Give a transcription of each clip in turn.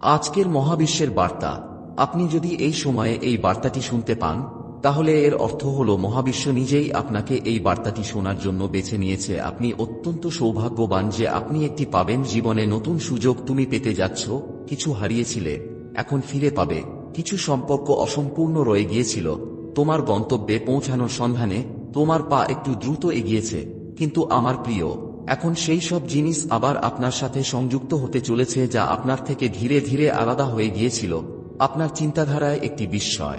আজকের মহাবিশ্বের বার্তা। আপনি যদি এই সময়ে এই বার্তাটি শুনতে পান, তাহলে এর অর্থ হল মহাবিশ্ব নিজেই আপনাকে এই বার্তাটি শোনার জন্য বেছে নিয়েছে। আপনি অত্যন্ত সৌভাগ্যবান যে আপনি একটি পাবেন জীবনে নতুন সুযোগ তুমি পেতে যাচ্ছ, কিছু হারিয়েছিলে, এখন ফিরে পাবে, কিছু সম্পর্ক অসম্পূর্ণ রয়ে গিয়েছিল, তোমার গন্তব্যে পৌঁছানোর সন্ধানে তোমার পা একটু দ্রুত এগিয়েছে, কিন্তু আমার প্রিয় এখন সেই সব জিনিস আবার আপনার সাথে সংযুক্ত হতে চলেছে যা আপনার থেকে ধীরে ধীরে আলাদা হয়ে গিয়েছিল। আপনার চিন্তাধারায় একটি বিস্ময়।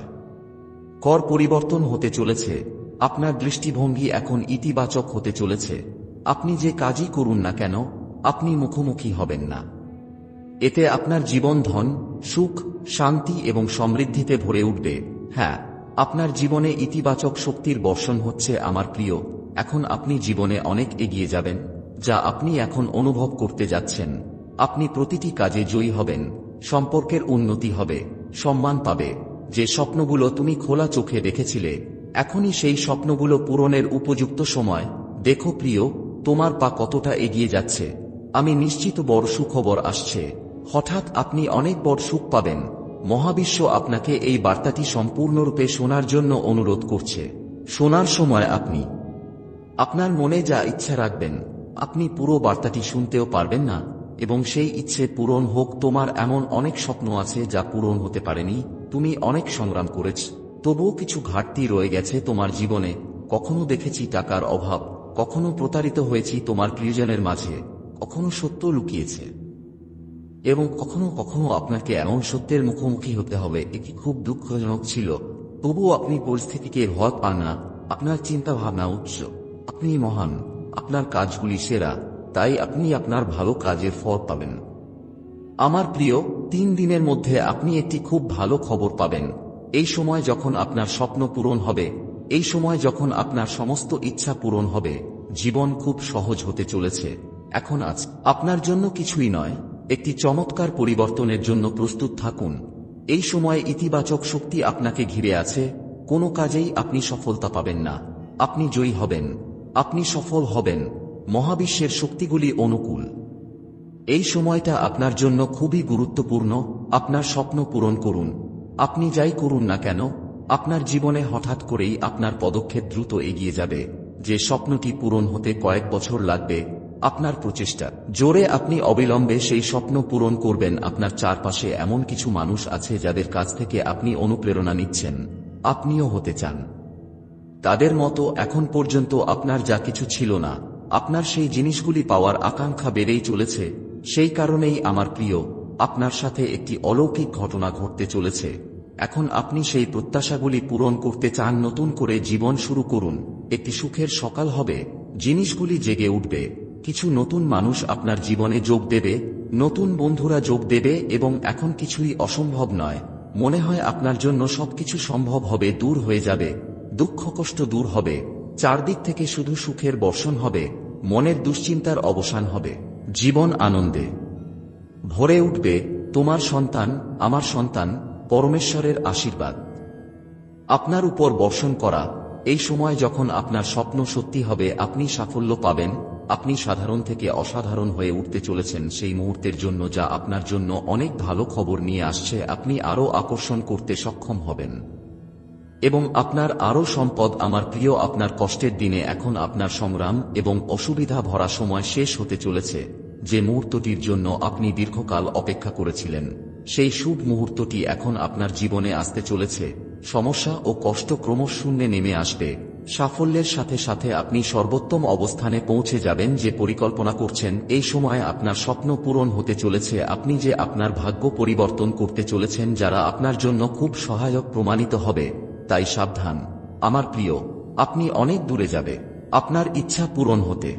কর পরিবর্তন হতে চলেছে। আপনার দৃষ্টিভঙ্গি এখন ইতিবাচক হতে চলেছে। আপনি যে কাজই করুন না কেন, আপনি মুখোমুখি হবেন না। এতে আপনার জীবন ধন, সুখ, শান্তি এবং সমৃদ্ধিতে ভরে উঠবে। হ্যাঁ আপনার জীবনে ইতিবাচক শক্তির বর্ষণ হচ্ছে আমার প্রিয়। এখন আপনি জীবনে অনেক এগিয়ে যাবেন। যা আপনি এখন অনুভব করতে যাচ্ছেন। আপনি প্রতিটি কাজে জয়ী হবেন, সম্পর্কের উন্নতি হবে, সম্মান পাবে। যে স্বপ্নগুলো তুমি খোলা চোখে দেখেছিলে, এখনই সেই স্বপ্নগুলো পূরণের উপযুক্ত সময়। দেখো প্রিয়, তোমার পা কতটা এগিয়ে যাচ্ছে। আমি নিশ্চিত বড় সুখবর আসছে। হঠাৎ আপনি অনেক বড় সুখ পাবেন। মহাবিশ্ব আপনাকে এই বার্তাটি সম্পূর্ণরূপে শোনার জন্য অনুরোধ করছে। শোনার সময় আপনি আপনার মনে যা ইচ্ছা রাখবেন আপনি পুরো বার্তাটি শুনতেও পারবেন না, এবং সেই ইচ্ছে পূরণ হোক তোমার এমন অনেক স্বপ্ন আছে যা পূরণ হতে পারেনি, তুমি অনেক সংগ্রাম করেছ, তবুও কিছু ঘাটতি রয়ে গেছে তোমার জীবনে, কখনো দেখেছি টাকার অভাব, কখনো প্রতারিত হয়েছি তোমার প্রিয়জনের মাঝে, কখনো সত্য লুকিয়েছে, এবং কখনো কখনো আপনাকে এমন সত্যের মুখোমুখি হতে হবে এটি খুব দুঃখজনক ছিল, তবুও আপনি পরিস্থিতিকে ভয় পান না আপনার চিন্তা ভাবনা উচ্চ, আপনি মহান। আপনার কাজগুলি সেরা, তাই আপনি আপনার ভালো কাজের ফল পাবেন। আমার প্রিয়, তিন দিনের মধ্যে আপনি একটি খুব ভালো খবর পাবেন। এই সময় যখন আপনার স্বপ্ন পূরণ হবে, এই সময় যখন আপনার সমস্ত ইচ্ছা পূরণ হবে, জীবন খুব সহজ হতে চলেছে। এখন আজ, আপনার জন্য কিছুই নয়, একটি চমৎকার পরিবর্তনের জন্য প্রস্তুত থাকুন। এই সময় ইতিবাচক শক্তি আপনাকে ঘিরে আছে, কোনো কাজেই আপনি সফলতা পাবেন না। আপনি জয়ী হবেন। আপনি সফল হবেন। মহাবিশ্বের শক্তিগুলি অনুকূল। এই সময়টা আপনার জন্য খুবই গুরুত্বপূর্ণ। আপনার স্বপ্ন পূরণ করুন। আপনি যাই করুন না কেন, আপনার জীবনে হঠাৎ করেই আপনার পদক্ষেপ দ্রুত এগিয়ে যাবে। যে স্বপ্নটি পূরণ হতে কয়েক বছর লাগবে, আপনার প্রচেষ্টা। জোরে আপনি অবিলম্বে সেই স্বপ্ন পূরণ করবেন। আপনার চারপাশে এমন কিছু মানুষ আছে যাদের কাছ থেকে আপনি অনুপ্রেরণা নিচ্ছেন। আপনিও হতে চান। তাদের মতো এখন পর্যন্ত আপনার যা কিছু ছিল না, আপনার সেই জিনিসগুলি পাওয়ার আকাঙ্ক্ষা বেড়েই চলেছে, সেই কারণেই আমার প্রিয়, আপনার সাথে একটি অলৌকিক ঘটনা ঘটতে চলেছে। এখন আপনি সেই প্রত্যাশাগুলি পূরণ করতে চান, নতুন করে জীবন শুরু করুন। একটি সুখের সকাল হবে, জিনিসগুলি জেগে উঠবে। কিছু নতুন মানুষ আপনার জীবনে যোগ দেবে, নতুন বন্ধুরা যোগ দেবে এবং এখন কিছুই অসম্ভব নয়। মনে হয় আপনার জন্য সবকিছু সম্ভব হবে, দূর হয়ে যাবে। দুঃখ কষ্ট দূর হবে, চারদিক থেকে শুধু সুখের বর্ষণ হবে, মনের দুশ্চিন্তার অবসান হবে, জীবন আনন্দে। ভরে উঠবে, তোমার সন্তান, আমার সন্তান, পরমেশ্বরের আশীর্বাদ। আপনার উপর বর্ষণ করা, এই সময় যখন আপনার স্বপ্ন সত্যি হবে, আপনি সাফল্য পাবেন, আপনি সাধারণ থেকে অসাধারণ হয়ে উঠতে চলেছেন সেই মুহূর্তের জন্য যা আপনার জন্য অনেক ভালো খবর নিয়ে আসছে, আপনি আরও আকর্ষণ করতে সক্ষম হবেন। এবং আপনার আরও সম্পদ আমার প্রিয় আপনার কষ্টের দিনে এখন আপনার সংগ্রাম এবং অসুবিধা ভরা সময় শেষ হতে চলেছে, যে মুহূর্তটির জন্য আপনি দীর্ঘকাল অপেক্ষা করেছিলেন। সেই শুভ মুহূর্তটি এখন আপনার জীবনে আসতে চলেছে। সমস্যা ও কষ্ট ক্রমশ শূন্যে নেমে আসবে। সাফল্যের সাথে সাথে আপনি সর্বোত্তম অবস্থানে পৌঁছে যাবেন যে পরিকল্পনা করছেন। এই সময় আপনার স্বপ্ন পূরণ হতে চলেছে। আপনি যে আপনার ভাগ্য পরিবর্তন করতে চলেছেন, যারা আপনার জন্য খুব সহায়ক প্রমাণিত হবে তাই সাবধান। আমার প্রিয়, আপনি অনেক দূরে যাবে। আপনার ইচ্ছা পূরণ হতে।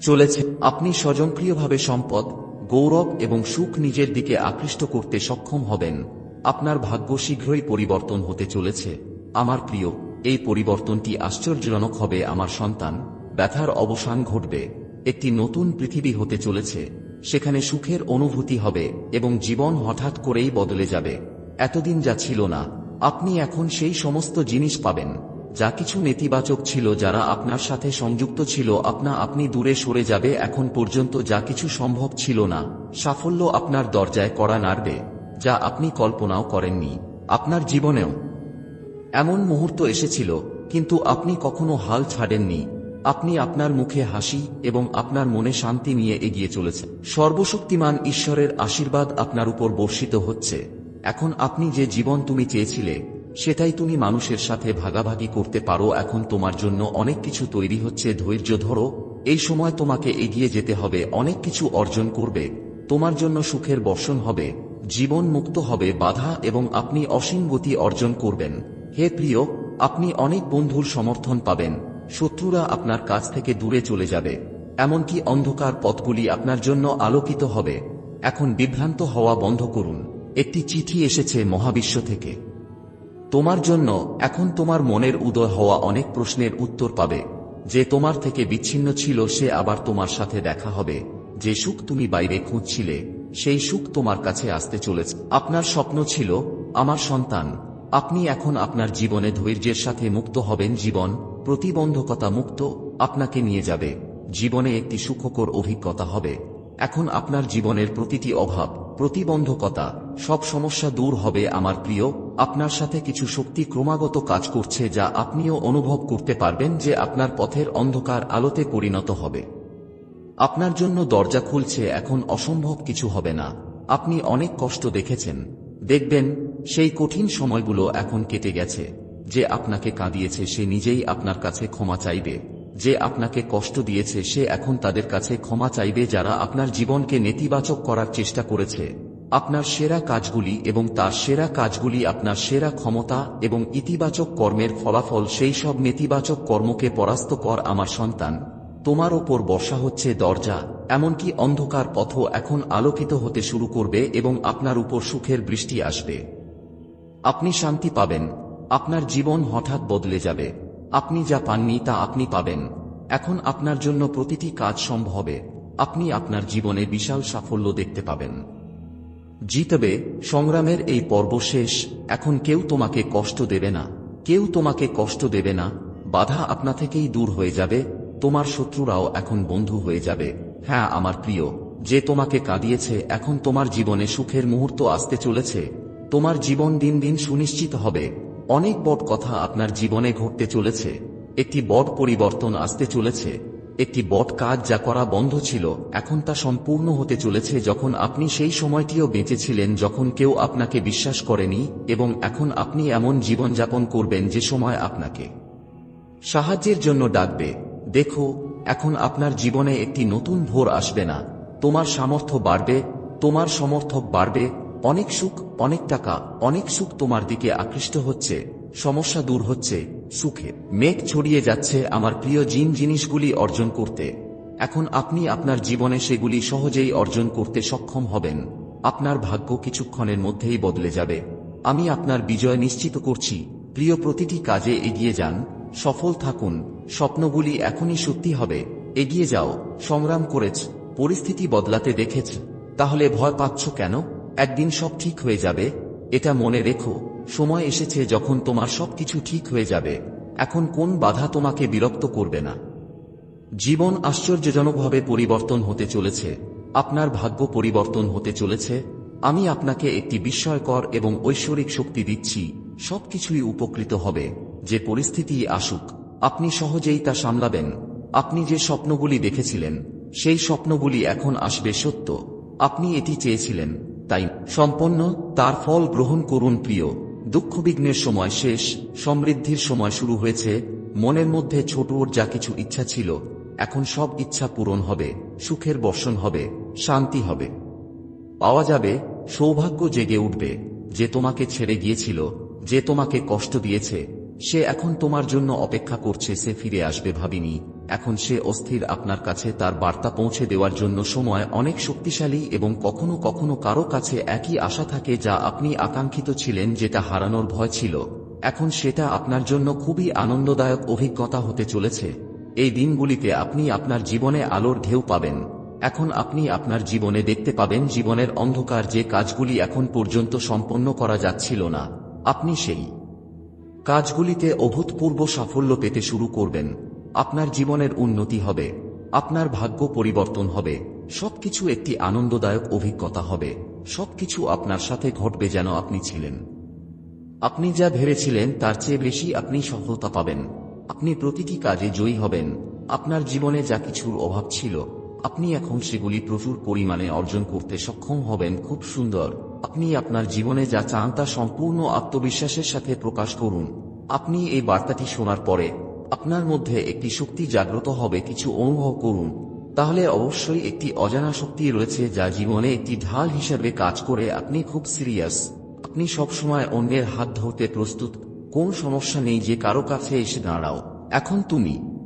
চলেছে, আপনি স্বজনক্রিয়ভাবে সম্পদ, গৌরব এবং সুখ নিজের দিকে আকৃষ্ট করতে সক্ষম হবেন। আপনার ভাগ্য শীঘ্রই পরিবর্তন হতে চলেছে। আমার প্রিয়, এই পরিবর্তনটি আশ্চর্যজনক হবে আমার সন্তান। ব্যথার অবসান ঘটবে। একটি নতুন পৃথিবী হতে চলেছে। সেখানে সুখের অনুভূতি হবে এবং জীবন হঠাৎ করেই বদলে যাবে। এতদিন যা ছিল না আপনি এখন সেই সমস্ত জিনিস পাবেন, যা কিছু নেতিবাচক ছিল যারা আপনার সাথে সংযুক্ত ছিল। আপনা আপনি দূরে সরে যাবে, এখন পর্যন্ত যা কিছু সম্ভব ছিল না। সাফল্য আপনার দরজায় করা নাড়বে, যা আপনি কল্পনাও করেননি। আপনার জীবনেও এমন মুহূর্ত এসেছিল, কিন্তু আপনি কখনো হাল ছাড়েননি। আপনি আপনার মুখে হাসি এবং আপনার মনে শান্তি নিয়ে এগিয়ে চলেছেন। সর্বশক্তিমান ঈশ্বরের আশীর্বাদ আপনার উপর বর্ষিত হচ্ছে। এখন আপনি যে জীবন তুমি চেয়েছিলে, সেটাই তুমি মানুষের সাথে ভাগাভাগি করতে পারো। এখন তোমার জন্য অনেক কিছু তৈরি হচ্ছে। ধৈর্য ধরো। এই সময় তোমাকে এগিয়ে যেতে হবে। অনেক কিছু অর্জন করবে। তোমার জন্য সুখের বর্ষণ হবে। জীবন মুক্ত হবে। বাধা এবং আপনি অসীম গতি অর্জন করবেন। হে প্রিয়, আপনি অনেক বন্ধুর সমর্থন পাবেন। শত্রুরা আপনার কাছ থেকে দূরে চলে যাবে। এমনকি অন্ধকার পথগুলি আপনার জন্য আলোকিত হবে। এখন বিভ্রান্ত হওয়া বন্ধ করুন। একটি চিঠি এসেছে মহাবিশ্ব থেকে। তোমার জন্য এখন তোমার মনের উদয় হওয়া অনেক প্রশ্নের উত্তর পাবে। যে তোমার থেকে বিচ্ছিন্ন ছিল, সে আবার তোমার সাথে দেখা হবে। যে সুখ তুমি বাইরে খুঁজছিলে, সেই সুখ তোমার কাছে আসতে চলেছে। আপনার স্বপ্ন ছিল, আমার সন্তান, আপনি এখন আপনার জীবনে ধৈর্যের সাথে মুক্ত হবেন, জীবন প্রতিবন্ধকতা মুক্ত আপনাকে নিয়ে যাবে। জীবনে একটি সুখকর অভিজ্ঞতা হবে। এখন আপনার জীবনের প্রতিটি অভাব প্রতিবন্ধকতা, সব সমস্যা দূর হবে আমার প্রিয়, আপনার সাথে কিছু শক্তি ক্রমাগত কাজ করছে যা আপনিও অনুভব করতে পারবেন যে আপনার পথের অন্ধকার আলোতে পরিণত হবে। আপনার জন্য দরজা খুলছে এখন অসম্ভব কিছু হবে না। আপনি অনেক কষ্ট দেখেছেন। দেখবেন, সেই কঠিন সময়গুলো এখন কেটে গেছে। যে আপনাকে কাঁদিয়েছে, সে নিজেই আপনার কাছে ক্ষমা চাইবে। যে আপনাকে কষ্ট দিয়েছে, সে এখন তাদের কাছে ক্ষমা চাইবে যারা আপনার জীবনকে নেতিবাচক করার চেষ্টা করেছে। আপনার সেরা কাজগুলি এবং তার সেরা কাজগুলি আপনার সেরা ক্ষমতা এবং ইতিবাচক কর্মের ফলাফল সেই সব নেতিবাচক কর্মকে পরাস্ত কর আমার সন্তান। তোমার ওপর বর্ষা হচ্ছে দরজা, এমনকি অন্ধকার পথ এখন আলোকিত হতে শুরু করবে এবং আপনার উপর সুখের বৃষ্টি আসবে। আপনি শান্তি পাবেন, আপনার জীবন হঠাৎ বদলে যাবে। আপনি যা পাননি তা আপনি পাবেন। এখন আপনার জন্য প্রতিটি কাজ সম্ভবে আপনি আপনার জীবনে বিশাল সাফল্য দেখতে পাবেন। জিতবে, সংগ্রামের এই পর্ব শেষ। এখন কেউ তোমাকে কষ্ট দেবে না। কেউ তোমাকে কষ্ট দেবে না। বাধা আপনা থেকেই দূর হয়ে যাবে। তোমার শত্রুরাও এখন বন্ধু হয়ে যাবে। হ্যাঁ আমার প্রিয়, যে তোমাকে কাঁদিয়েছে, এখন তোমার জীবনে সুখের মুহূর্ত আসতে চলেছে। তোমার জীবন দিন দিন সুনিশ্চিত হবে। অনেক বড় কথা আপনার জীবনে ঘটতে চলেছে। একটি বড় পরিবর্তন আসতে চলেছে। একটি বট কাজ যা করা বন্ধ ছিল, এখন তা সম্পূর্ণ হতে চলেছে যখন আপনি সেই সময়টিও বেঁচেছিলেন যখন কেউ আপনাকে বিশ্বাস করেনি এবং এখন আপনি এমন জীবনযাপন করবেন যে সময় আপনাকে সাহায্যের জন্য ডাকবে। দেখো, এখন আপনার জীবনে একটি নতুন ভোর আসবে না। তোমার সামর্থ্য বাড়বে, তোমার সমর্থক বাড়বে অনেক সুখ, অনেক টাকা, অনেক সুখ তোমার দিকে আকৃষ্ট হচ্ছে, সমস্যা দূর হচ্ছে, সুখে মেঘ ছড়িয়ে যাচ্ছে আমার প্রিয় জিন জিনিসগুলি অর্জন করতে। এখন আপনি আপনার জীবনে সেগুলি সহজেই অর্জন করতে সক্ষম হবেন। আপনার ভাগ্য কিছুক্ষণের মধ্যেই বদলে যাবে। আমি আপনার বিজয় নিশ্চিত করছি। প্রিয় প্রতিটি কাজে এগিয়ে যান, সফল থাকুন, স্বপ্নগুলি এখনই সত্যি হবে। এগিয়ে যাও, সংগ্রাম করেছ, পরিস্থিতি বদলাতে দেখেছ, তাহলে ভয় পাচ্ছ কেন? একদিন সব ঠিক হয়ে যাবে, এটা মনে রেখো, সময় এসেছে যখন তোমার সবকিছু ঠিক হয়ে যাবে, এখন কোন বাধা তোমাকে বিরক্ত করবে না। জীবন আশ্চর্যজনকভাবে পরিবর্তন হতে চলেছে, আপনার ভাগ্য পরিবর্তন হতে চলেছে, আমি আপনাকে একটি বিস্ময়কর এবং ঐশ্বরিক শক্তি দিচ্ছি সবকিছুই উপকৃত হবে, যে পরিস্থিতি আসুক, আপনি সহজেই তা সামলাবেন, আপনি যে স্বপ্নগুলি দেখেছিলেন, সেই স্বপ্নগুলি এখন আসবে সত্য, আপনি এটি চেয়েছিলেন তাই সম্পন্ন, তার ফল গ্রহণ করুন প্রিয়। দুঃখবিঘ্নের সময় শেষ, সমৃদ্ধির সময় শুরু হয়েছে, মনের মধ্যে ছোট ওর যা কিছু ইচ্ছা ছিল, এখন সব ইচ্ছা পূরণ হবে, সুখের বর্ষণ হবে, শান্তি হবে। পাওয়া যাবে, সৌভাগ্য জেগে উঠবে, যে তোমাকে ছেড়ে গিয়েছিল, যে তোমাকে কষ্ট দিয়েছে, সে এখন তোমার জন্য অপেক্ষা করছে, সে ফিরে আসবে ভাবিনি। এখন সে অস্থির আপনার কাছে তার বার্তা পৌঁছে দেওয়ার জন্য সময় অনেক শক্তিশালী এবং কখনো কখনো কারও কাছে একই আশা থাকে যা আপনি আকাঙ্ক্ষিত ছিলেন যেটা হারানোর ভয় ছিল। এখন সেটা আপনার জন্য খুবই আনন্দদায়ক অভিজ্ঞতা হতে চলেছে। এই দিনগুলিতে আপনি আপনার জীবনে আলোর ঢেউ পাবেন। এখন আপনি আপনার জীবনে দেখতে পাবেন জীবনের অন্ধকার যে কাজগুলি এখন পর্যন্ত সম্পন্ন করা যাচ্ছিল না। আপনি সেই কাজগুলিতে অভূতপূর্ব সাফল্য পেতে শুরু করবেন। আপনার জীবনের উন্নতি হবে, আপনার ভাগ্য পরিবর্তন হবে, সবকিছু একটি আনন্দদায়ক অভিজ্ঞতা হবে, সবকিছু আপনার সাথে ঘটবে যেন আপনি ছিলেন। আপনি যা ভেবেছিলেন তার চেয়ে বেশি আপনি সফলতা পাবেন। আপনি প্রতিটি কাজে জয়ী হবেন। আপনার জীবনে যা কিছুর অভাব ছিল, আপনি এখন সেগুলি প্রচুর পরিমাণে অর্জন করতে সক্ষম হবেন, খুব সুন্দর। আপনি আপনার জীবনে যা চান তা সম্পূর্ণ আত্মবিশ্বাসের সাথে প্রকাশ করুন। আপনি এই বার্তাটি শোনার পরে আপনার মধ্যে একটি শক্তি জাগ্রত হবে, কিছু অনুভব করুন। তাহলে অবশ্যই একটি অজানা শক্তি রয়েছে যা জীবনে একটি ঢাল হিসেবে কাজ করে। আপনি খুব সিরিয়াস। আপনি সবসময় অন্যের হাত ধরতে প্রস্তুত। কোন সমস্যা নেই, যে কারও কাছে এসে দাঁড়াও। এখন তুমি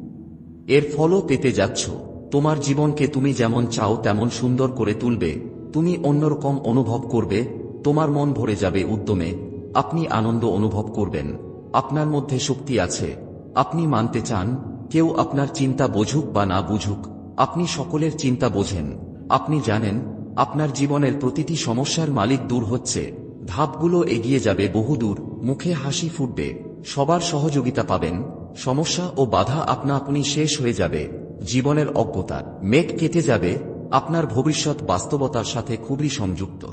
এর ফলও পেতে যাচ্ছ। তোমার জীবনকে তুমি যেমন চাও, তেমন সুন্দর করে তুলবে। তুমি অন্যরকম অনুভব করবে। তোমার মন ভরে যাবে উদ্যমে। আপনি আনন্দ অনুভব করবেন। আপনার মধ্যে শক্তি আছে। আপনি মানতে চান, কেউ আপনার চিন্তা বুঝুক বা না বুঝুক, আপনি সকলের চিন্তা বোঝেন। আপনি জানেন, আপনার জীবনের প্রতিটি সমস্যার মালিক দূর হচ্ছে, ধাপগুলো এগিয়ে যাবে বহুদূর, মুখে হাসি ফুটবে, সবার সহযোগিতা পাবেন, সমস্যা ও বাধা আপনা আপনি শেষ হয়ে যাবে, জীবনের অজ্ঞতা মেঘ কেটে যাবে, আপনার ভবিষ্যৎ বাস্তবতার সাথে খুবই সংযুক্ত।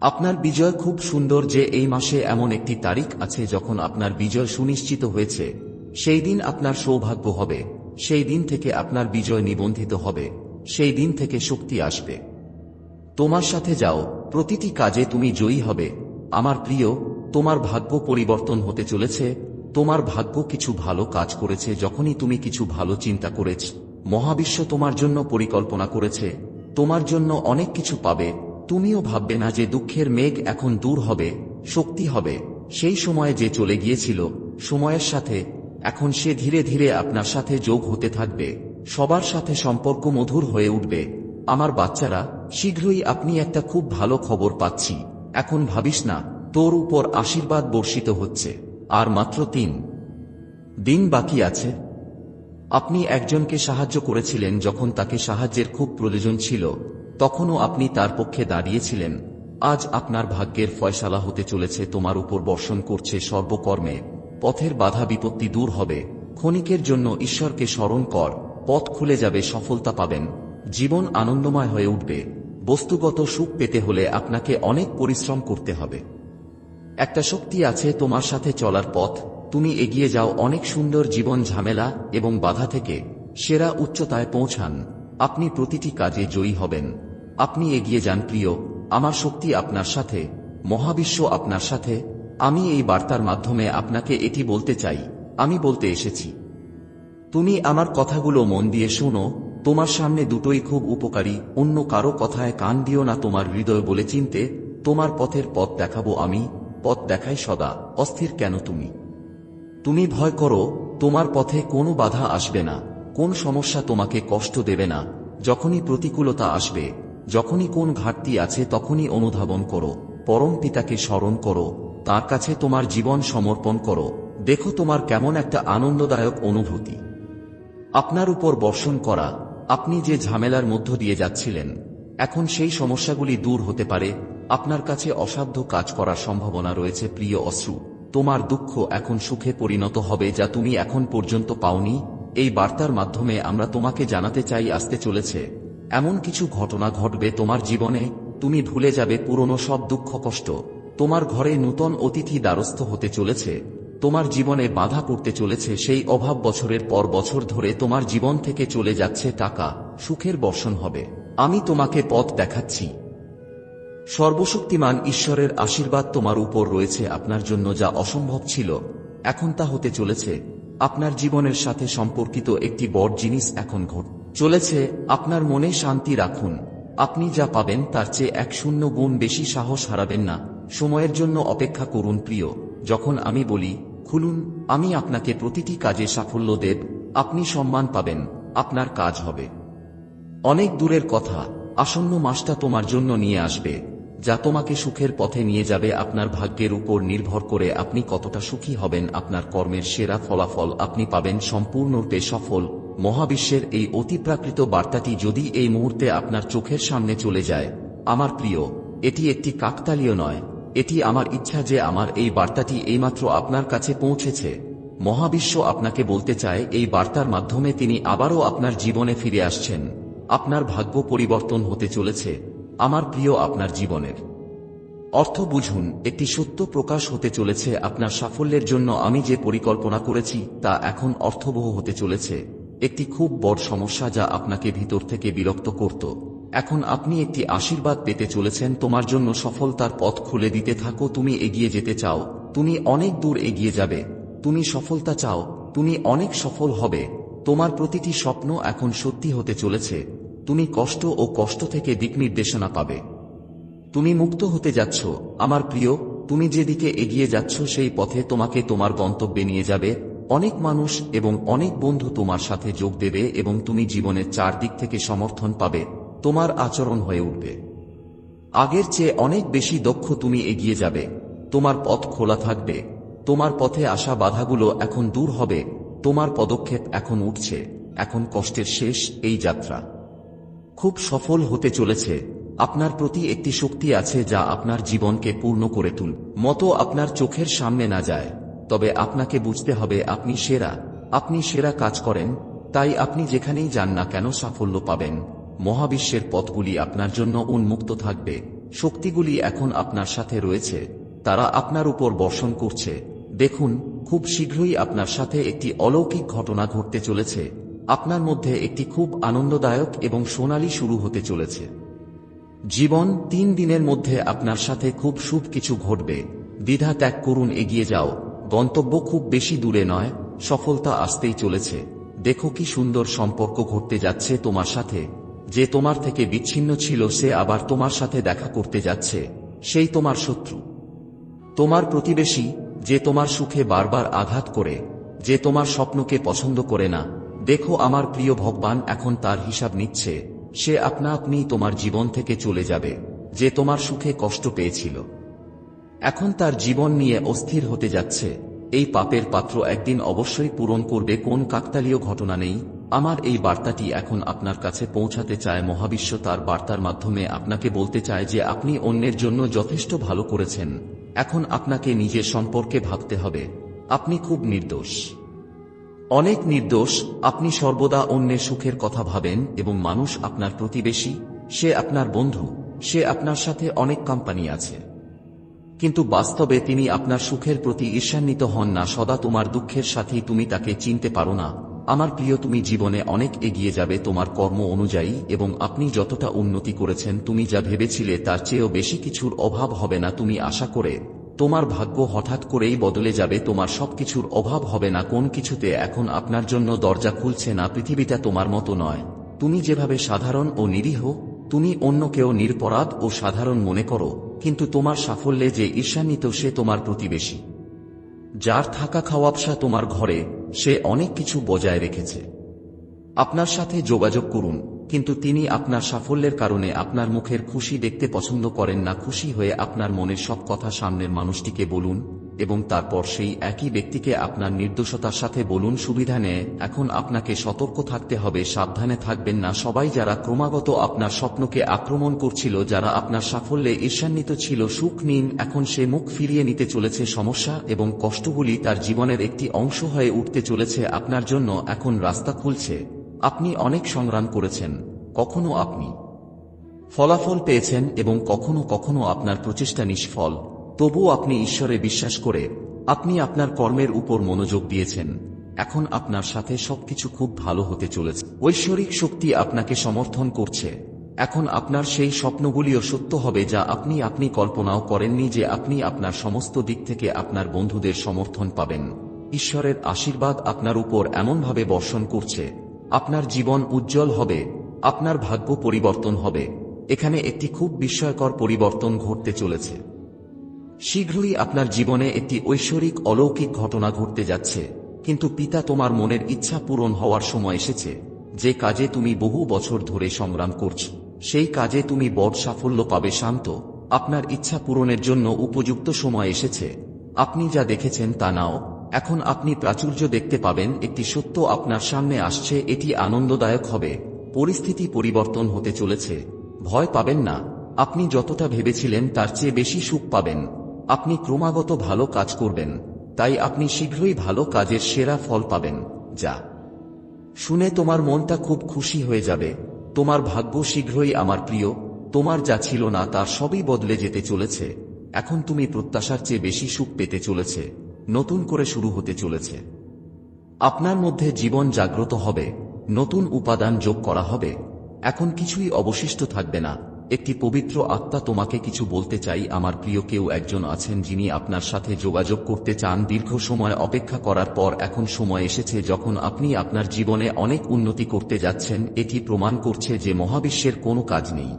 আপনার বিজয় খুব সুন্দর যে এই মাসে এমন একটি তারিখ আছে যখন আপনার বিজয় সুনিশ্চিত হয়েছে সেই দিন আপনার সৌভাগ্য হবে, সেই দিন থেকে আপনার বিজয় নিবন্ধিত হবে, সেই দিন থেকে শক্তি আসবে। তোমার সাথে যাও, প্রতিটি কাজে তুমি জয়ী হবে। আমার প্রিয়, তোমার ভাগ্য পরিবর্তন হতে চলেছে, তোমার ভাগ্য কিছু ভালো কাজ করেছে, যখনই তুমি কিছু ভালো চিন্তা করেছ, মহাবিশ্ব তোমার জন্য পরিকল্পনা করেছে, তোমার জন্য অনেক কিছু পাবে, তুমিও ভাববে না যে দুঃখের মেঘ এখন দূর হবে, শক্তি হবে, সেই সময়ে যে চলে গিয়েছিল, সময়ের সাথে এখন সে ধীরে ধীরে আপনার সাথে যোগ হতে থাকবে। সবার সাথে সম্পর্ক মধুর হয়ে উঠবে। আমার বাচ্চারা, শীঘ্রই আপনি একটা খুব ভালো খবর পাচ্ছি। এখন ভাবিস না, তোর উপর আশীর্বাদ বর্ষিত হচ্ছে। আর মাত্র তিন দিন বাকি আছে। আপনি একজনকে সাহায্য করেছিলেন যখন তাকে সাহায্যের খুব প্রয়োজন ছিল। তখনও আপনি তার পক্ষে দাঁড়িয়েছিলেন। আজ আপনার ভাগ্যের ফয়সালা হতে চলেছে, তোমার উপর বর্ষণ করছে সর্বকর্মে। পথের বাধা বিপত্তি দূর হবে। ক্ষণিকের জন্য ঈশ্বরকে স্মরণ কর। পথ খুলে যাবে, সফলতা পাবেন। জীবন আনন্দময় হয়ে উঠবে। বস্তুগত সুখ পেতে হলে আপনাকে অনেক পরিশ্রম করতে হবে। একটা শক্তি আছে তোমার সাথে চলার পথ। তুমি এগিয়ে যাও অনেক সুন্দর জীবন ঝামেলা এবং বাধা থেকে। সেরা উচ্চতায় পৌঁছান। আপনি প্রতিটি কাজে জয়ী হবেন। আপনি এগিয়ে যান প্রিয়। আমার শক্তি আপনার সাথে। মহাবিশ্ব আপনার সাথে। আমি এই বার্তার মাধ্যমে আপনাকে এটি বলতে চাই। আমি বলতে এসেছি। তুমি আমার কথাগুলো মন দিয়ে শোনো, তোমার সামনে দুটোই খুব উপকারী, অন্য কারও কথায় কান দিও না তোমার হৃদয় বলে চিনতে, তোমার পথের পথ দেখাবো আমি, পথ দেখাই সদা, অস্থির কেন তুমি? তুমি ভয় করো, তোমার পথে কোনো বাধা আসবে না, কোন সমস্যা তোমাকে কষ্ট দেবে না, যখনই প্রতিকূলতা আসবে, যখনই কোন ঘাটতি আছে তখনই অনুধাবন করো, পরম পিতাকে স্মরণ করো তার কাছে তোমার জীবন সমর্পণ করো। দেখো তোমার কেমন একটা আনন্দদায়ক অনুভূতি। আপনার উপর বর্ষণ করা, আপনি যে ঝামেলার মধ্য দিয়ে যাচ্ছিলেন, এখন সেই সমস্যাগুলি দূর হতে পারে। আপনার কাছে অসাধ্য কাজ করার সম্ভাবনা রয়েছে, প্রিয় অশ্রু। তোমার দুঃখ এখন সুখে পরিণত হবে যা তুমি এখন পর্যন্ত পাওনি। এই বার্তার মাধ্যমে আমরা তোমাকে জানাতে চাই, আসতে চলেছে। এমন কিছু ঘটনা ঘটবে তোমার জীবনে, তুমি ভুলে যাবে পুরনো সব দুঃখ কষ্ট। তোমার ঘরে নূতন অতিথি দ্বারস্থ হতে চলেছে, তোমার জীবনে বাধা পড়তে চলেছে, সেই অভাব বছরের পর বছর ধরে তোমার জীবন থেকে চলে যাচ্ছে টাকা, সুখের বর্ষণ হবে। আমি তোমাকে পথ দেখাচ্ছি। সর্বশক্তিমান ঈশ্বরের আশীর্বাদ তোমার উপর রয়েছে, আপনার জন্য যা অসম্ভব ছিল, এখন তা হতে চলেছে। আপনার জীবনের সাথে সম্পর্কিত একটি বড় জিনিস এখন ঘট, চলেছে, আপনার মনে শান্তি রাখুন। আপনি যা পাবেন তার চেয়ে এক শূন্য গুণ বেশি সাহস হারাবেন না। সময়ের জন্য অপেক্ষা করুন প্রিয়। যখন আমি বলি, খুলুন, আমি আপনাকে প্রতিটি কাজে সাফল্য দেব, আপনি সম্মান পাবেন, আপনার কাজ হবে। অনেক দূরের কথা, আসন্ন মাসটা তোমার জন্য নিয়ে আসবে, যা তোমাকে সুখের পথে নিয়ে যাবে, আপনার ভাগ্যের উপর নির্ভর করে আপনি কতটা সুখী হবেন, আপনার কর্মের সেরা ফলাফল আপনি পাবেন, সম্পূর্ণরূপে সফল। মহাবিশ্বের এই অতিপ্রাকৃত বার্তাটি যদি এই মুহূর্তে আপনার চোখের সামনে চলে যায়, আমার প্রিয়, এটি একটি কাকতালীয় নয় এটি আমার ইচ্ছা যে আমার এই বার্তাটি এইমাত্র আপনার কাছে পৌঁছেছে। মহাবিশ্ব আপনাকে বলতে চায়, এই বার্তার মাধ্যমে তিনি আবারও আপনার জীবনে ফিরে আসছেন। আপনার ভাগ্য পরিবর্তন হতে চলেছে, আমার প্রিয় আপনার জীবনের। অর্থ বুঝুন, একটি সত্য প্রকাশ হতে চলেছে, আপনার সাফল্যের জন্য আমি যে পরিকল্পনা করেছি, তা এখন অর্থবহ হতে চলেছে। একটি খুব বড় সমস্যা যা আপনাকে ভিতর থেকে বিরক্ত করত। এখন আপনি একটি আশীর্বাদ পেতে চলেছেন, তোমার জন্য সফলতার পথ খুলে দিতে থাকো, তুমি এগিয়ে যেতে চাও, তুমি অনেক দূর এগিয়ে যাবে, তুমি সফলতা চাও, তুমি অনেক সফল হবে, তোমার প্রতিটি স্বপ্ন এখন সত্যি হতে চলেছে, তুমি কষ্ট ও কষ্ট থেকে দিক নির্দেশনা পাবে। তুমি মুক্ত হতে যাচ্ছ, আমার প্রিয়, তুমি যেদিকে এগিয়ে যাচ্ছ সেই পথে তোমাকে তোমার গন্তব্যে নিয়ে যাবে, অনেক মানুষ এবং অনেক বন্ধু তোমার সাথে যোগ দেবে এবং তুমি জীবনের চারদিক থেকে সমর্থন পাবে। তোমার আচরণ হয়ে উঠবে। আগের চেয়ে অনেক বেশি দক্ষ তুমি এগিয়ে যাবে। তোমার পথ খোলা থাকবে। তোমার পথে আসা বাধাগুলো এখন দূর হবে। তোমার পদক্ষেপ এখন উঠছে। এখন কষ্টের শেষ এই যাত্রা। খুব সফল হতে চলেছে। আপনার প্রতি একটি শক্তি আছে যা আপনার জীবনকে পূর্ণ করে তুল। মতো আপনার চোখের সামনে না যায়। তবে আপনাকে বুঝতে হবে আপনি সেরা। আপনি সেরা কাজ করেন। তাই আপনি যেখানেই যান না কেন সাফল্য পাবেন। মহাবিশ্বের পথগুলি আপনার জন্য উন্মুক্ত থাকবে। শক্তিগুলি এখন আপনার সাথে রয়েছে। তারা আপনার উপর বর্ষণ করছে। দেখুন, খুব শীঘ্রই আপনার সাথে একটি অলৌকিক ঘটনা ঘটতে চলেছে। আপনার মধ্যে একটি খুব আনন্দদায়ক এবং সোনালী শুরু হতে চলেছে। জীবন তিন দিনের মধ্যে আপনার সাথে খুব শুভ কিছু ঘটবে। দ্বিধা ত্যাগ করুন, এগিয়ে যাও। গন্তব্য খুব বেশি দূরে নয়, সফলতা আসতেই চলেছে। দেখো কি সুন্দর সম্পর্ক ঘটতে যাচ্ছে তোমার সাথে। যে তোমার থেকে বিচ্ছিন্ন ছিল সে আবার তোমার সাথে দেখা করতে যাচ্ছে, সেই তোমার শত্রু। তোমার প্রতিবেশী, যে তোমার সুখে বারবার আঘাত করে, যে তোমার স্বপ্নকে পছন্দ করে না, দেখো আমার প্রিয় ভগবান এখন তার হিসাব নিচ্ছে, সে আপনা আপনি তোমার জীবন থেকে চলে যাবে, যে তোমার সুখে কষ্ট পেয়েছিল। এখন তার জীবন নিয়ে অস্থির হতে যাচ্ছে, এই পাপের পাত্র একদিন অবশ্যই পূরণ করবে কোন কাকতালীয় ঘটনা নেই। আমার এই বার্তাটি এখন আপনার কাছে পৌঁছাতে চায় মহাবিশ্ব, তার বার্তার মাধ্যমে আপনাকে বলতে চায় যে আপনি অন্যের জন্য যথেষ্ট ভালো করেছেন। এখন আপনাকে নিজের সম্পর্কে ভাবতে হবে। আপনি খুব নির্দোষ। অনেক নির্দোষ, আপনি সর্বদা অন্যের সুখের কথা ভাবেন এবং মানুষ আপনার প্রতিবেশী, সে আপনার বন্ধু, সে আপনার সাথে অনেক কোম্পানি আছে। কিন্তু বাস্তবে তিনি আপনার সুখের প্রতি ঈর্ষান্বিত হন না, সদা তোমার দুঃখের সাথেই তুমি তাকে চিনতে পারো না। আমার প্রিয়, তুমি জীবনে অনেক এগিয়ে যাবে তোমার কর্ম অনুযায়ী এবং আপনি যতটা উন্নতি করেছেন, তুমি যা ভেবেছিলে তার চেয়েও বেশি কিছুর অভাব হবে না, তুমি আশা করে তোমার ভাগ্য হঠাৎ করেই বদলে যাবে, তোমার সবকিছুর অভাব হবে না, কোন কিছুতে এখন আপনার জন্য দরজা খুলছে না, পৃথিবীটা তোমার মতো নয়। তুমি যেভাবে সাধারণ ও নিরীহ, তুমি অন্যকেও নিরপরাধ ও সাধারণ মনে করো, কিন্তু তোমার সাফল্যে যে ঈর্ষান্বিত সে তোমার প্রতিবেশী। যার থাকা খাওয়াবসা তোমার ঘরে সে অনেক কিছু বজায় রেখেছে। আপনার সাথে যোগাযোগ করুন, কিন্তু তিনি আপনার সাফল্যের কারণে আপনার মুখের খুশি দেখতে পছন্দ করেন না। খুশি হয়ে আপনার মনের সব কথা সামনের মানুষটিকে বলুন। এবং তারপর সেই একই ব্যক্তিকে আপনার নির্দোষতার সাথে বলুন, সুবিধা নেয় এখন আপনাকে সতর্ক থাকতে হবে, সাবধানে থাকবেন না। সবাই যারা ক্রমাগত আপনার স্বপ্নকে আক্রমণ করছিল, যারা আপনার সাফল্যে ঈর্ষান্বিত ছিল, সুখ নিন, এখন সে মুখ ফিরিয়ে নিতে চলেছে সমস্যা এবং কষ্টগুলি তার জীবনের একটি অংশ হয়ে উঠতে চলেছে আপনার জন্য, এখন রাস্তা খুলছে। আপনি অনেক সংগ্রাম করেছেন, কখনো আপনি ফলাফল পেয়েছেন এবং কখনো কখনো আপনার প্রচেষ্টা নিষ্ফল। তবুও আপনি ঈশ্বরে বিশ্বাস করে আপনি আপনার কর্মের উপর মনোযোগ দিয়েছেন। এখন আপনার সাথে সবকিছু খুব ভালো হতে চলেছে। ঐশ্বরিক শক্তি আপনাকে সমর্থন করছে। এখন আপনার সেই স্বপ্নগুলিও সত্য হবে যা আপনি আপনি কল্পনাও করেননি যে আপনি আপনার সমস্ত দিক থেকে আপনার বন্ধুদের সমর্থন পাবেন। ঈশ্বরের আশীর্বাদ আপনার উপর এমনভাবে বর্ষণ করছে, আপনার জীবন উজ্জ্বল হবে, আপনার ভাগ্য পরিবর্তন হবে। এখানে একটি খুব বিস্ময়কর পরিবর্তন ঘটতে চলেছে। শীঘ্রই আপনার জীবনে একটি ঐশ্বরিক অলৌকিক ঘটনা ঘটতে যাচ্ছে, কিন্তু পিতা তোমার মনের ইচ্ছা পূরণ হওয়ার সময় এসেছে। যে কাজে তুমি বহু বছর ধরে সংগ্রাম করছ, সেই কাজে তুমি বড় সাফল্য পাবে শান্ত। আপনার ইচ্ছা পূরণের জন্য উপযুক্ত সময় এসেছে। আপনি যা দেখেছেন তা নাও। এখন আপনি প্রাচুর্য দেখতে পাবেন, একটি সত্য আপনার সামনে আসছে, এটি আনন্দদায়ক হবে। পরিস্থিতি পরিবর্তন হতে চলেছে। ভয় পাবেন না। আপনি যতটা ভেবেছিলেন, তার চেয়ে বেশি সুখ পাবেন। আপনি ক্রমাগত ভালো কাজ করবেন, তাই আপনি শীঘ্রই ভালো কাজের সেরা ফল পাবেন, যা। শুনে তোমার মনটা খুব খুশি হয়ে যাবে, তোমার ভাগ্য শীঘ্রই আমার প্রিয়, তোমার যা ছিল না তার সবই বদলে যেতে চলেছে, এখন তুমি প্রত্যাশার চেয়ে বেশি সুখ পেতে চলেছে, নতুন করে শুরু হতে চলেছে। আপনার মধ্যে জীবন জাগ্রত হবে, নতুন উপাদান যোগ করা হবে, এখন কিছুই অবশিষ্ট থাকবে না। একটি পবিত্র আত্মা তোমাকে কিছু বলতে চাই। আমার প্রিয় কেউ একজন আছেন যিনি আপনার সাথে যোগাযোগ করতে চান। দীর্ঘ সময় অপেক্ষা করার পর এখন সময় এসেছে যখন আপনি আপনার জীবনে অনেক উন্নতি করতে যাচ্ছেন। এটি প্রমাণ করছে যে মহাবিশ্বের কোনো কাজ নেই।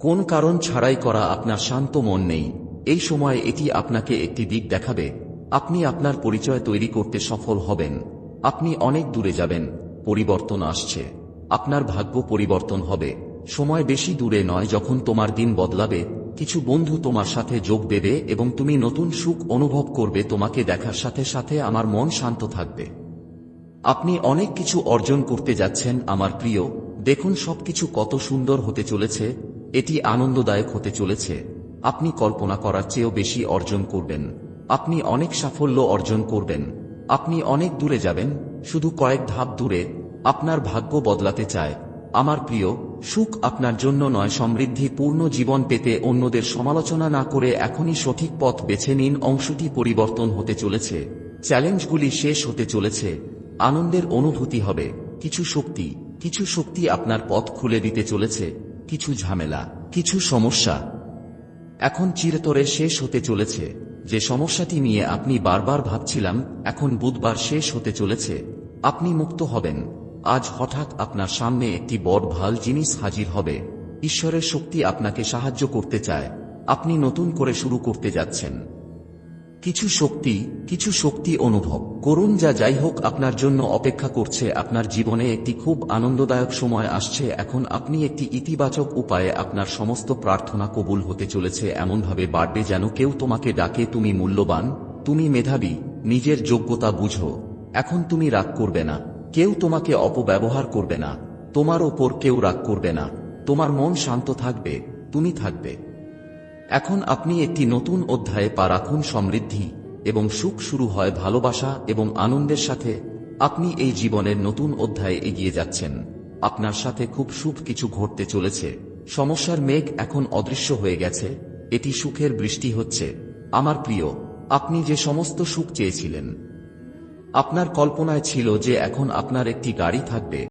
কোন কারণ ছাড়াই করা আপনার শান্ত মন নেই। এই সময় এটি আপনাকে একটি দিক দেখাবে। আপনি আপনার পরিচয় তৈরি করতে সফল হবেন। আপনি অনেক দূরে যাবেন। পরিবর্তন আসছে। আপনার ভাগ্য পরিবর্তন হবে। সময় বেশি দূরে নয় যখন তোমার দিন বদলাবে, কিছু বন্ধু তোমার সাথে যোগ দেবে এবং তুমি নতুন সুখ অনুভব করবে, তোমাকে দেখার সাথে সাথে আমার মন শান্ত থাকবে। আপনি অনেক কিছু অর্জন করতে যাচ্ছেন, আমার প্রিয়। দেখুন সবকিছু কত সুন্দর হতে চলেছে, এটি আনন্দদায়ক হতে চলেছে। আপনি কল্পনা করার চেয়েও বেশি অর্জন করবেন। আপনি অনেক সাফল্য অর্জন করবেন। আপনি অনেক দূরে যাবেন, শুধু কয়েক ধাপ দূরে। আপনার ভাগ্য বদলাতে চায়। আমার প্রিয় সুখ আপনার জন্য নয়, সমৃদ্ধি পূর্ণ জীবন পেতে অন্যদের সমালোচনা না করে এখনই সঠিক পথ বেছে নিন, অংশটি পরিবর্তন হতে চলেছে, চ্যালেঞ্জগুলি শেষ হতে চলেছে, আনন্দের অনুভূতি হবে, কিছু শক্তি কিছু শক্তি আপনার পথ খুলে দিতে চলেছে, কিছু ঝামেলা, কিছু সমস্যা এখন চিরতরে শেষ হতে চলেছে, যে সমস্যাটি নিয়ে আপনি বারবার ভাবছিলাম, এখন বুধবার শেষ হতে চলেছে, আপনি মুক্ত হবেন আজ হঠাৎ আপনার সামনে একটি বড় ভালো জিনিস হাজির হবে। ঈশ্বরের শক্তি আপনাকে সাহায্য করতে চায়। আপনি নতুন করে শুরু করতে যাচ্ছেন। কিছু শক্তি কিছু শক্তি অনুভব। করুন যা যাই হোক আপনার জন্য অপেক্ষা করছে। আপনার জীবনে একটি খুব আনন্দদায়ক সময় আসছে। এখন আপনি একটি ইতিবাচক উপায়ে আপনার সমস্ত প্রার্থনা কবুল হতে চলেছে। এমনভাবে বাড়বে যেন কেউ তোমাকে ডাকে, তুমি মূল্যবান, তুমি মেধাবী, নিজের যোগ্যতা বুঝো। এখন তুমি রাগ করবে না। কেউ তোমাকে অপব্যবহার করবে না, তোমার ওপর কেউ রাগ করবে না, তোমার মন শান্ত থাকবে, তুমি থাকবে। এখন আপনি একটি নতুন অধ্যায়ে পা রাখুন সমৃদ্ধি এবং সুখ শুরু হয় ভালোবাসা এবং আনন্দের সাথে। আপনি এই জীবনের নতুন অধ্যায়ে এগিয়ে যাচ্ছেন। আপনার সাথে খুব শুভ কিছু ঘটতে চলেছে। সমস্যার মেঘ এখন অদৃশ্য হয়ে গেছে। এটি সুখের বৃষ্টি হচ্ছে। আমার প্রিয়, আপনি যে সমস্ত সুখ চেয়েছিলেন আপনার কল্পনায় ছিল যে এখন আপনার একটি গাড়ি থাকবে।